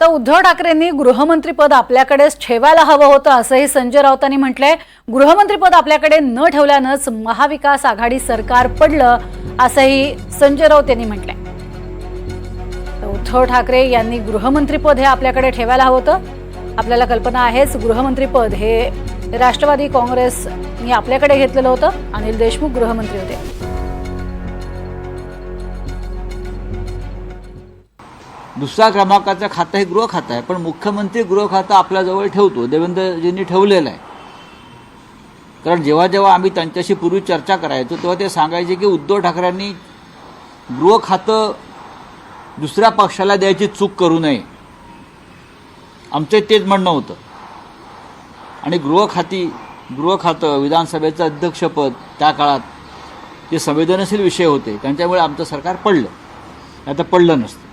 तर उद्धव ठाकरेंनी गृहमंत्रीपद आपल्याकडेच ठेवायला हवं होतं असंही संजय राऊतांनी म्हटलंय. गृहमंत्रीपद आपल्याकडे न ठेवल्यानंच महाविकास आघाडी सरकार पडलं असंही संजय राऊत यांनी म्हटलंय. उद्धव ठाकरे यांनी गृहमंत्रीपद हे आपल्याकडे ठेवायला हवं होतं. आपल्याला कल्पना आहेच गृहमंत्रीपद हे राष्ट्रवादी काँग्रेसनी आपल्याकडे घेतलेलं होतं. अनिल देशमुख गृहमंत्री होते. दुसरा क्रमांकाचं खातं हे गृह खातं आहे पण मुख्यमंत्री गृह खातं आपल्याजवळ ठेवतो देवेंद्रजींनी ठेवलेलं आहे. कारण जेव्हा जेव्हा आम्ही त्यांच्याशी पूर्वी चर्चा करायचो तेव्हा ते सांगायचे की उद्धव ठाकरेंनी गृह खातं दुसऱ्या पक्षाला द्यायची चूक करू नये. आमचं तेच म्हणणं होतं. आणि गृह खाती गृह खातं विधानसभेचं अध्यक्षपद त्या काळात जे संवेदनशील विषय होते त्यांच्यामुळे आमचं सरकार पडलं. आता पडलं नसतं.